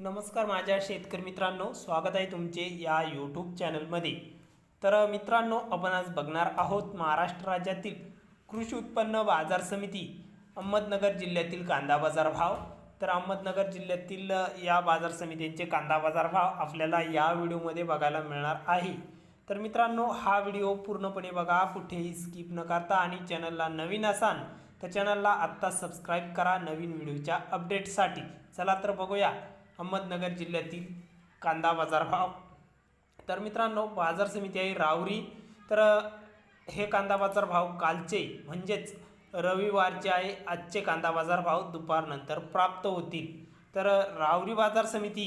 नमस्कार माझ्या शेतकरी मित्रांनो स्वागत आहे तुमचे या यूट्यूब चॅनलमध्ये तर मित्रांनो आपण आज बघणार आहोत महाराष्ट्र राज्यातील कृषी उत्पन्न बाजार समिती अहमदनगर जिल्ह्यातील कांदा बाजार भाव. तर अहमदनगर जिल्ह्यातील या बाजार समितींचे कांदा बाजार भाव आपल्याला या व्हिडिओमध्ये बघायला मिळणार आहे. तर मित्रांनो हा व्हिडिओ पूर्णपणे बघा कुठेही स्किप न करता आणि चॅनलला नवीन असाल तर चॅनलला आत्ता सबस्क्राईब करा नवीन व्हिडिओच्या अपडेटसाठी चला तर बघूया. अहमदनगर जिल्ह्यातील कांदा बाजार भाव तर मित्रांनो बाजार समिती आहे रावरी. तर हे कांदा बाजार भाव कालचे म्हणजेच रविवारचे आहे. आजचे कांदा बाजार भाव दुपारनंतर प्राप्त होतील. तर रावरी बाजार समिती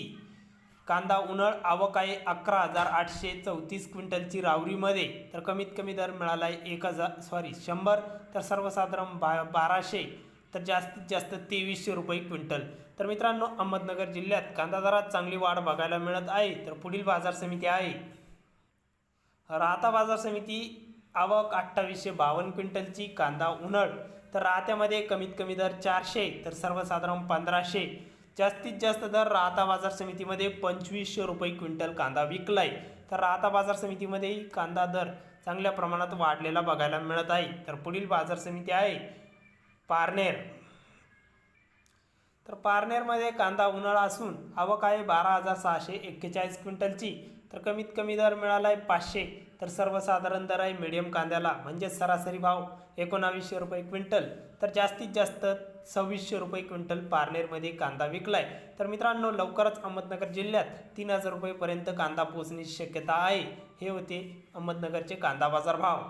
कांदा उन्हाळ आवक आहे अकरा हजार आठशे चौतीस क्विंटलची रावरीमध्ये. तर कमीत कमी दर मिळाला आहे एक हजार सॉरी शंभर. तर सर्वसाधारण बा बाराशे तर जास्तीत जास्त तेवीसशे रुपये क्विंटल. तर मित्रांनो अहमदनगर जिल्ह्यात कांदा दरात चांगली वाढ बघायला मिळत आहे. तर पुढील बाजार समिती आहे. राहता बाजार समिती आवक अठ्ठावीसशे बावन्न क्विंटलची कांदा उन्हाळ. तर राहत्यामध्ये कमीत कमी दर चारशे तर सर्वसाधारण पंधराशे. जास्तीत जास्त दर राहता बाजार समितीमध्ये पंचवीसशे रुपये क्विंटल कांदा विकलाय. तर राहता बाजार समितीमध्येही कांदा दर चांगल्या प्रमाणात वाढलेला बघायला मिळत आहे. तर पुढील बाजार समिती आहे. पारनेर. तर पारनेरमध्ये कांदा उन्हाळा असून आवक आहे बारा हजार सहाशे एक्केचाळीस क्विंटलची. तर कमीत कमी दर मिळाला आहे पाचशे. तर सर्वसाधारण दर आहे मिडियम कांद्याला. म्हणजेच सरासरी भाव एकोणावीसशे रुपये क्विंटल. तर जास्तीत जास्त सव्वीसशे रुपये क्विंटल पारनेरमध्ये कांदा विकलाय. तर मित्रांनो लवकरच अहमदनगर जिल्ह्यात तीन हजार रुपयेपर्यंत कांदा पोहोचण्याची शक्यता आहे. हे होते अहमदनगरचे कांदा बाजार भाव.